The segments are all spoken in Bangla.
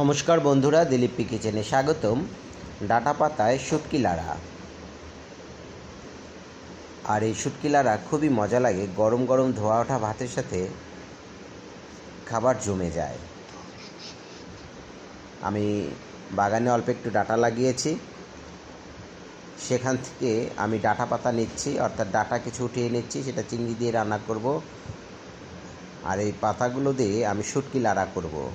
নমস্কার বন্ধুরা, দিলীপ পি কিচেনে স্বাগতম। ডাটা পাতায় শুটকি লাড়া। আর এই শুটকি লাড়া খুবই মজা লাগে, গরম গরম ধোয়া ওঠা ভাতের সাথে খাবার জমে যায়। আমি বাগানে অল্প একটু ডাটা লাগিয়েছি। সেখান থেকে আমি ডাটা পাতা নিচ্ছি, অর্থাৎ ডাটা কিছু উঠিয়ে নিচ্ছি, সেটা চিংড়ি দিয়ে রান্না করব। আর এই পাতাগুলো দিয়ে আমি শুটকি লাড়া করব।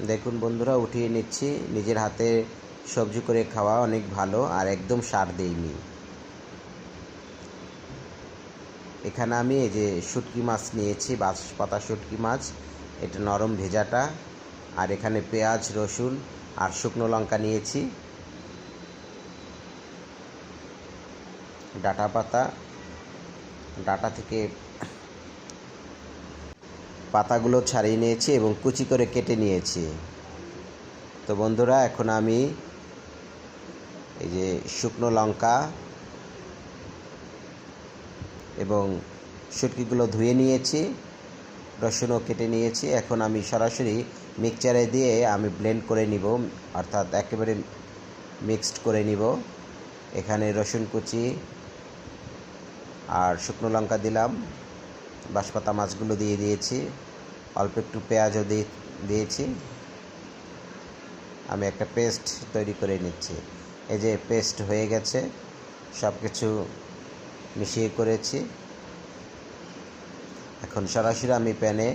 দেখুন বন্ধুরা, উঠিয়ে নিচ্ছি। নিজের হাতে সবজি করে খাওয়া অনেক ভালো আর একদম সার দেইনি। এখানে আমি এই যে শুটকি মাছ নিয়েছি বাঁশ পাতা শুটকি মাছ, এটা নরম ভেজাটা, আর এখানে পেঁয়াজ, রসুন আর শুকনো লঙ্কা নিয়েছি। ডাটা পাতা, ডাটা থেকে পাতাগুলো ছাড়িয়ে নিয়েছি এবং কুচি করে কেটে নিয়েছি। তো বন্ধুরা, এখন আমি এই যে শুকনো লঙ্কা এবং শুটকিগুলো ধুয়ে নিয়েছি, রসুনও কেটে নিয়েছি। এখন আমি সরাসরি মিক্সচারে দিয়ে আমি ব্লেন্ড করে নিব, অর্থাৎ একেবারে মিক্সড করে নিব। এখানে রসুন কুচি আর শুকনো লঙ্কা দিলাম। বাঁশপাতা মাছগুলো দিয়ে দিয়েছি। অল্প একটু পেঁয়াজও দিয়ে দিয়েছি। আমি একটা পেস্ট তৈরি করে নিচ্ছি। এই যে পেস্ট হয়ে গেছে সব কিছু মিশিয়ে করেছি। এখন সরাসরি আমি প্যানে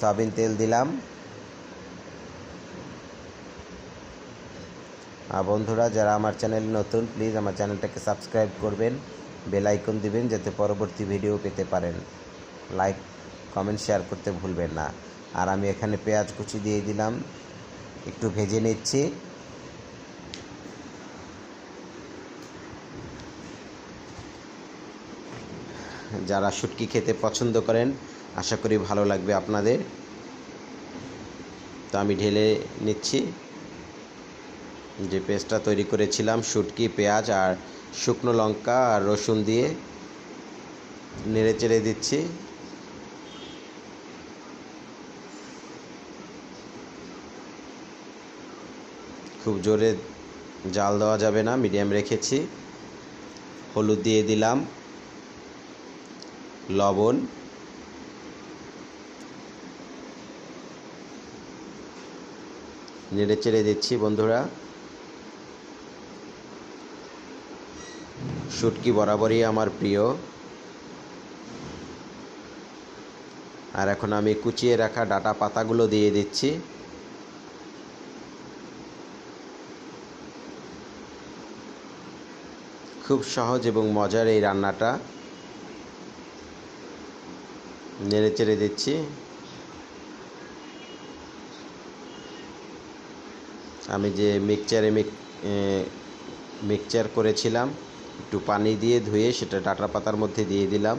সয়াবিন তেল দিলাম। আর বন্ধুরা, যারা আমার চ্যানেল নতুন, প্লিজ আমার চ্যানেলটাকে সাবস্ক্রাইব করবেন, বেল আইকন দিবেন, যাতে পরবর্তী ভিডিও পেতে পারেন। লাইক কমেন্ট শেয়ার করতে ভুলবেন না। আর আমি এখানে পেঁয়াজ কুচি দিয়ে দিলাম। একটু ভেজে নিচ্ছি। যারা শুটকি খেতে পছন্দ করেন, আশা করি ভালো লাগবে আপনাদের। তো আমি ঢেলে নিচ্ছি। যে পেস্টটা তৈরি করেছিলাম, শুটকি, পেঁয়াজ আর শুকনো লঙ্কা আর রসুন দিয়ে নেড়ে চেড়ে দিচ্ছি। খুব জোরে জাল দেওয়া যাবে না, মিডিয়াম রেখেছি। হলুদ দিয়ে দিলাম। লবণ। নেড়ে চেড়ে দিচ্ছি বন্ধুরা। শুটকি বরাবরই আমার প্রিয়। আর এখন আমি কুচিয়ে রাখা ডাটা পাতাগুলো দিয়ে দিচ্ছি। খুব সহজ এবং মজার এই রান্নাটা। নেড়ে চেড়ে দিচ্ছি। আমি যে মিক্সচারে মিক্সচার করেছিলাম, একটু পানি দিয়ে ধুয়ে সেটা ডাটা পাতার মধ্যে দিয়ে দিলাম।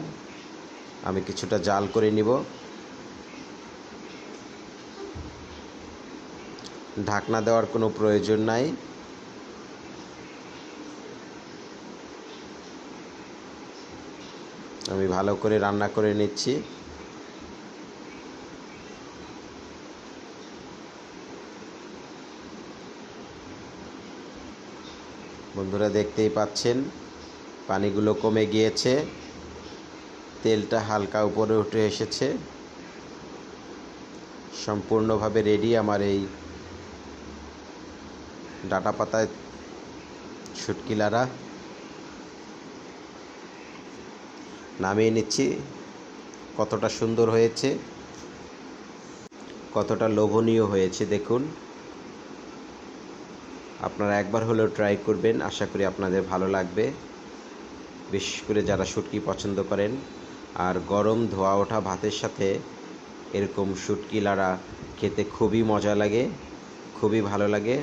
আমি কিছুটা জাল করে নিব। ঢাকনা দেওয়ার কোনো প্রয়োজন নাই। আমি ভালো করে রান্না করে নিচ্ছি। বন্ধুরা দেখতেই পাচ্ছেন, পানিগুলো কমে গিয়েছে, তেলটা হালকা উপরে উঠে এসেছে। সম্পূর্ণভাবে রেডি আমার এই ডাটা পাতায় শুটকি লাড়া নামিয়ে নিচ্ছি। কতটা সুন্দর হয়েছে। কতটা লোভনীয় হয়েছে, দেখুন। আপনারা একবার হলেও ট্রাই করবেন, আশা করি আপনাদের ভালো লাগবে। বিশেষ করে যারা শুটকি পছন্দ করেন। আর গরম ধোয়া ওঠা ভাতের সাথে এরকম শুটকি লাড়া খেতে খুবই মজা লাগে, খুবই ভালো লাগে।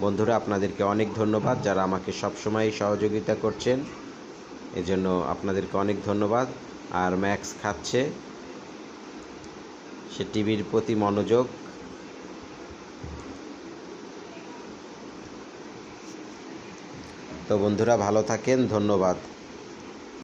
বন্ধুরা, আপনাদেরকে অনেক ধন্যবাদ যারা আমাকে সবসময় সহযোগিতা করছেন। এজন্য আপনাদেরকে অনেক ধন্যবাদ। আর ম্যাক্স খাচ্ছে। সে টিভির প্রতি মনোযোগ। তো বন্ধুরা, ভালো থাকেন। ধন্যবাদ।